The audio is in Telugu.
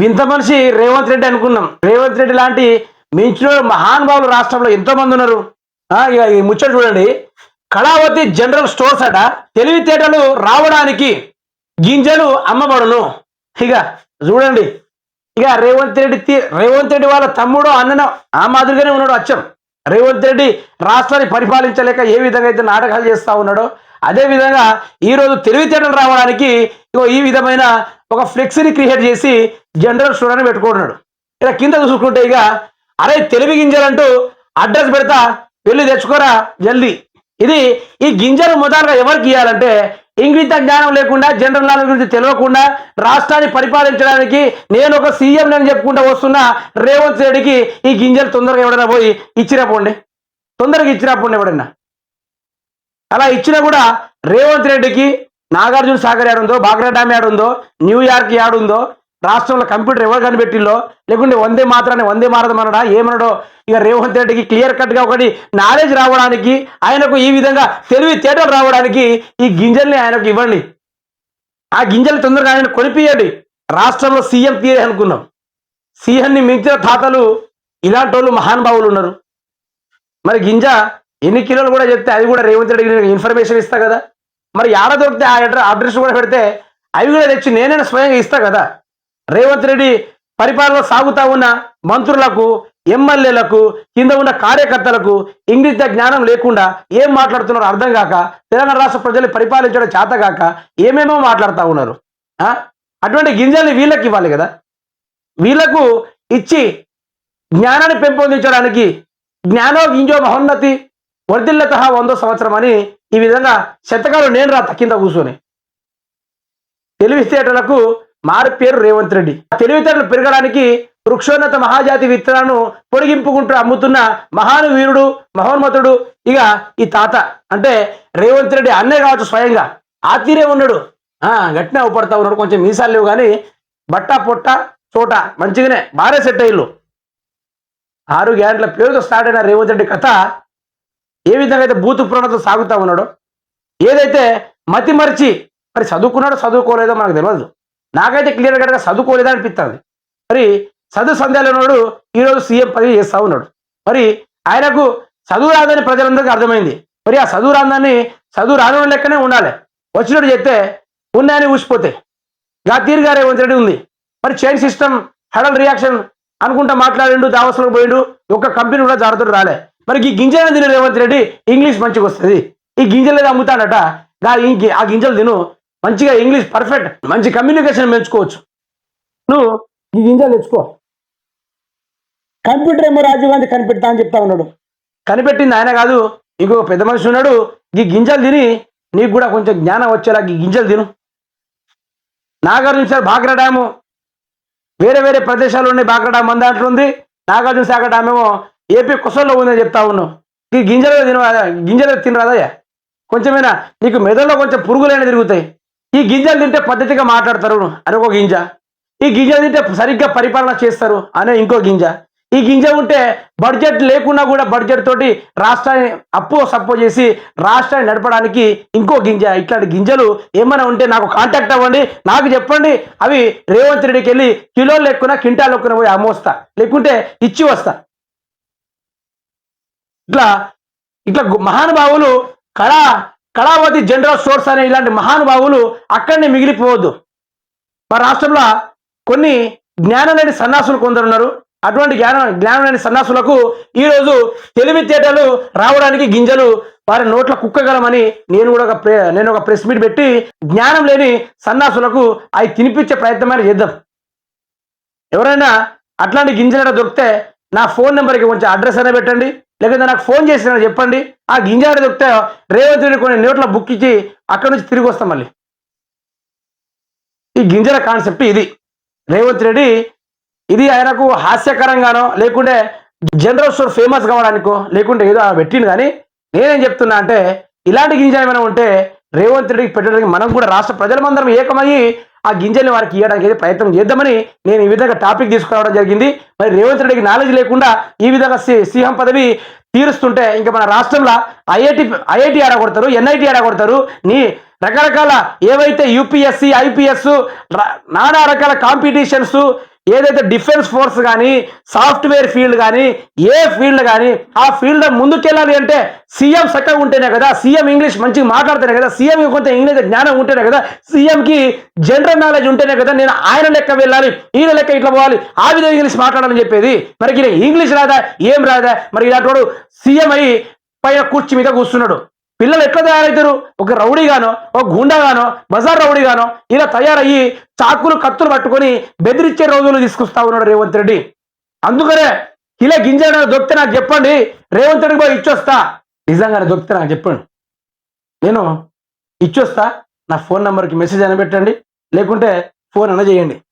వింత మనిషి రేవంత్ రెడ్డి అనుకున్నాం. రేవంత్ రెడ్డి లాంటి మించిన మహానుభావులు రాష్ట్రంలో ఎంతో మంది ఉన్నారు ఇక ఈ ముచ్చట చూడండి. కళావతి జనరల్ స్టోర్స్ అట తెలివితేటలు రావడానికి గింజలు అమ్మబడును. ఇక చూడండి. ఇక రేవంత్ రెడ్డి రేవంత్ రెడ్డి వాళ్ళ తమ్ముడు అన్నను ఆ మాదిరిగానే ఉన్నాడు అచ్చం. రేవంత్ రెడ్డి రాష్ట్రాన్ని పరిపాలించలేక ఏ విధంగా అయితే నాటకాలు చేస్తూ ఉన్నాడో అదేవిధంగా ఈరోజు తెలివితేటలు రావడానికి ఇగో ఈ విధమైన ఒక ఫ్లెక్సీని క్రియేట్ చేసి జనరల్ స్టోర్ అని పెట్టుకుంటున్నాడు. ఇలా కింద చూసుకుంటే ఇక అరే తెలివి గింజలంటూ అడ్రస్ పెడతా వెళ్ళి తెచ్చుకోరా జల్దీ. ఇది ఈ గింజలు మొదలుగా ఎవరికి ఇవ్వాలంటే ఇంగిత జ్ఞానం లేకుండా జనరల్ నాలెడ్జ్ గురించి తెలియకుండా రాష్ట్రాన్ని పరిపాలించడానికి నేను ఒక సీఎం నేను చెప్పుకుంటూ వస్తున్న రేవంత్ రెడ్డికి ఈ గింజలు తొందరగా ఎవడైనా పోయి ఇచ్చినప్పుడు తొందరగా ఇచ్చినప్పుడు ఎవడన్నా అలా ఇచ్చినా కూడా రేవంత్ రెడ్డికి నాగార్జున సాగర్ యాడ్ బాగ్రా డ్యామ్ యాడ్ న్యూయార్క్ యాడ్ ఉందో రాష్ట్రంలో కంప్యూటర్ ఎవరు కనిపెట్టిల్లో లేకుంటే వందే మాత్రాన్ని వందే మారదం అనడా? ఏమనడో? ఇక రేవంత్ రెడ్డికి క్లియర్ కట్గా ఒకటి నాలెడ్జ్ రావడానికి ఆయనకు ఈ విధంగా తెలివి తేటలు రావడానికి ఈ గింజల్ని ఆయనకు ఇవ్వండి. ఆ గింజలు తొందరగా ఆయన కొనిపియండి. రాష్ట్రంలో సీఎం తీరే అనుకున్నాం. సీఎంని మించిన తాతలు ఇలాంటి వాళ్ళు మహానుభావులు ఉన్నారు. మరి గింజ ఎన్ని కిలోలు కూడా చెప్తే అది కూడా రేవంత్ రెడ్డి నేను ఇన్ఫర్మేషన్ ఇస్తా కదా. మరి ఆడ దొరికితే ఆ అడ్రస్ అడ్రస్ కూడా పెడితే అవి కూడా తెచ్చి నేనే స్వయంగా ఇస్తా కదా. రేవంత్ రెడ్డి పరిపాలన సాగుతా ఉన్న మంత్రులకు ఎమ్మెల్యేలకు కింద ఉన్న కార్యకర్తలకు ఇంగ్లీష్ జ్ఞానం లేకుండా ఏం మాట్లాడుతున్నారో అర్థం కాక తెలంగాణ రాష్ట్ర ప్రజల్ని పరిపాలించడం చేత కాక ఏమేమో మాట్లాడుతూ ఉన్నారు. అటువంటి గింజల్ని వీళ్ళకి ఇవ్వాలి కదా. వీళ్ళకు ఇచ్చి జ్ఞానాన్ని పెంపొందించడానికి జ్ఞానో గింజో మహోన్నతి వర్ధిల్లత వందో సంవత్సరం అని ఈ విధంగా శతకాలు నేను రా కింద కూర్చొని. తెలివితేటలకు మారు పేరు రేవంత్ రెడ్డి. తెలివితేటలు పెరగడానికి వృక్షోన్నత మహాజాతి విత్తనాలను పొడిగింపుకుంటూ అమ్ముతున్న మహాను వీరుడు మహోన్మతుడు ఇక ఈ తాత. అంటే రేవంత్ రెడ్డి అన్నే కావచ్చు స్వయంగా. ఆతిరే ఉన్నాడు. ఆ గట్టినే అవపడతా ఉన్నాడు. కొంచెం మీసాలు లేవు కానీ బట్ట పొట్ట చోట మంచిగానే బాగా సెట్ అయ్యిల్లు. ఆరు గ్యాంట్ల పేరుతో స్టార్ట్ అయిన రేవంత్ రెడ్డి కథ ఏ విధంగా అయితే బూతు పురాణతో సాగుతా ఉన్నాడో ఏదైతే మతి మరిచి మరి చదువుకున్నాడో చదువుకోలేదో మనకు తెలియదు నాకైతే క్లియర్ కట్గా చదువుకోలేదా అనిపిస్తుంది మరి చదువు సందేహాలు ఉన్నాడు ఈరోజు సీఎం పదవి చేస్తూ ఉన్నాడు. మరి ఆయనకు చదువు రాదని ప్రజలందరికీ అర్థమైంది. మరి ఆ చదువు రాందాన్ని చదువు రాని లెక్కనే ఉండాలి. వచ్చినట్టు చెప్తే ఉన్నాయని ఊసిపోతే. గా తీరుగా రేవంత్ రెడ్డి ఉంది. మరి చైన్ సిస్టమ్ హడల్ రియాక్షన్ అనుకుంటా మాట్లాడిండు దావసులకు పోయిండు ఒక్క కంపెనీ కూడా జాగ్రత్తలు రాలే. మరి ఈ గింజలు తిని రేవంత్ రెడ్డి ఇంగ్లీష్ మంచిగా వస్తుంది. ఈ గింజలు ఏదో అమ్ముతాడట ఆ గింజలు తిను. మంచిగా ఇంగ్లీష్ పర్ఫెక్ట్ మంచి కమ్యూనికేషన్ పెంచుకోవచ్చు. నువ్వు ఈ గింజలు తెచ్చుకో. కంప్యూటర్ ఏమో రాజీవ్ గాంధీ కనిపెడతా అని చెప్తా ఉన్నాడు. కనిపెట్టింది ఆయన కాదు. ఇంకో పెద్ద మనిషి ఉన్నాడు. ఈ గింజలు తిని నీకు కూడా కొంచెం జ్ఞానం వచ్చేలా ఈ గింజలు తిను. నాగార్జున సార్ బాగ్రా డ్యాము. వేరే వేరే ప్రదేశాల్లో ఉన్నాయి బాగ్రా డ్యామ్ మన దాంట్లో ఉంది. నాగార్జున సాగర్ డ్యామ్ ఏమో ఏపీ కొసల్లో ఉందని చెప్తా ఉన్నావు. ఈ గింజలు తిన గింజలు తినరాదయ్యా కొంచెమైనా నీకు మెదడులో కొంచెం పురుగులైన తిరుగుతాయి. ఈ గింజలు తింటే పద్ధతిగా మాట్లాడతారు అని ఒక గింజ. ఈ గింజలు తింటే సరిగ్గా పరిపాలన చేస్తారు అనే ఇంకో గింజ. ఈ గింజ ఉంటే బడ్జెట్ లేకున్నా కూడా బడ్జెట్ తోటి రాష్ట్రాన్ని అప్పు సప్పు చేసి రాష్ట్రాన్ని నడపడానికి ఇంకో గింజ. ఇట్లాంటి గింజలు ఏమైనా ఉంటే నాకు కాంటాక్ట్ అవ్వండి నాకు చెప్పండి. అవి రేవంత్ రెడ్డికి వెళ్ళి కిలో లెక్కున క్వింటాలు లెక్కున పోయి అమ్మోస్తా. లేకుంటే ఇచ్చి వస్తా. ఇట్లా ఇట్లా మహానుభావులు కళా కళావతి జనరల్ స్టోర్స్ అనే ఇలాంటి మహానుభావులు అక్కడనే మిగిలిపోవద్దు. మా రాష్ట్రంలో కొన్ని జ్ఞానం లేని సన్నాసులు కొందరున్నారు. అటువంటి జ్ఞానం జ్ఞానం లేని సన్నాసులకు ఈరోజు తెలివితేటలు రావడానికి గింజలు వారి నోట్ల కుక్కగలమని నేను కూడా ఒక ప్రె నేను ఒక ప్రెస్ మీట్ పెట్టి జ్ఞానం లేని సన్నాసులకు అవి తినిపించే ప్రయత్నమైన చేద్దాం. ఎవరైనా అట్లాంటి గింజలు దొరికితే నా ఫోన్ నెంబర్కి కొంచెం అడ్రస్ అయినా పెట్టండి. లేకపోతే నాకు ఫోన్ చేసిన చెప్పండి. ఆ గింజాడ దొరికితే రేవంత్ రెడ్డి కొన్ని నోట్ల బుక్ ఇచ్చి అక్కడి నుంచి తిరిగి వస్తాం మళ్ళీ. ఈ గింజల కాన్సెప్ట్ ఇది. రేవంత్ రెడ్డి ఇది ఆయనకు హాస్యకరంగానో లేకుంటే జనరల్ స్టోర్ ఫేమస్ కావడానికో లేకుంటే ఏదో పెట్టింది కానీ నేనేం చెప్తున్నా అంటే ఇలాంటి గింజలు ఏమైనా ఉంటే రేవంత్ రెడ్డికి పెట్టడానికి మనం కూడా రాష్ట్ర ప్రజలమందరం ఏకమయ్యి ఆ గింజల్ని వారికి ఇవ్వడానికి అయితే ప్రయత్నం చేద్దామని నేను ఈ విధంగా టాపిక్ తీసుకురావడం జరిగింది. మరి రేవంత్ రెడ్డికి నాలెడ్జ్ లేకుండా ఈ విధంగా సి సీఎం పదవి తీరుస్తుంటే ఇంకా మన రాష్ట్రంలో ఐఐటి ఐఐటి ఆడగొడతారు ఎన్ఐటి ఆడగొడతారు నీ రకరకాల ఏవైతే యూపీఎస్సి ఐపీఎస్ నానా రకాల కాంపిటీషన్స్ ఏదైతే డిఫెన్స్ ఫోర్స్ కానీ సాఫ్ట్వేర్ ఫీల్డ్ కానీ ఏ ఫీల్డ్ కానీ ఆ ఫీల్డ్ ముందుకెళ్ళాలి అంటే సీఎం చక్కగా ఉంటేనే కదా సీఎం ఇంగ్లీష్ మంచిగా మాట్లాడితేనే కదా సీఎం కొంత ఇంగ్లీష్ జ్ఞానం ఉంటేనే కదా సీఎంకి జనరల్ నాలెడ్జ్ ఉంటేనే కదా నేను ఆయన లెక్క వెళ్ళాలి ఈయన లెక్క ఇట్లా పోవాలి ఆ విధంగా ఇంగ్లీష్ మాట్లాడాలని చెప్పేది. మరి ఇంగ్లీష్ రాదా ఏం రాదా? మరి ఇలాంటి వాడు సీఎం అయి పైన కుర్చీ మీద కూర్చున్నాడు. పిల్లలు ఎట్లా తయారవుతారు ఒక రౌడీగానో ఒక గుండాగానో బజార్ రౌడీగానో ఇలా తయారయ్యి చాకులు కత్తులు పట్టుకొని బెదిరించే రోజులు తీసుకొస్తా ఉన్నాడు రేవంత్ రెడ్డి. అందుకనే ఇలా గింజ దొక్కితే నాకు చెప్పండి. రేవంత్ రెడ్డి కూడా ఇచ్చొస్తా. నిజంగానే దొక్కితే నాకు చెప్పండి. నేను ఇచ్చొస్తా. నా ఫోన్ నెంబర్కి మెసేజ్ అని పెట్టండి. లేకుంటే ఫోన్ అన్న చేయండి.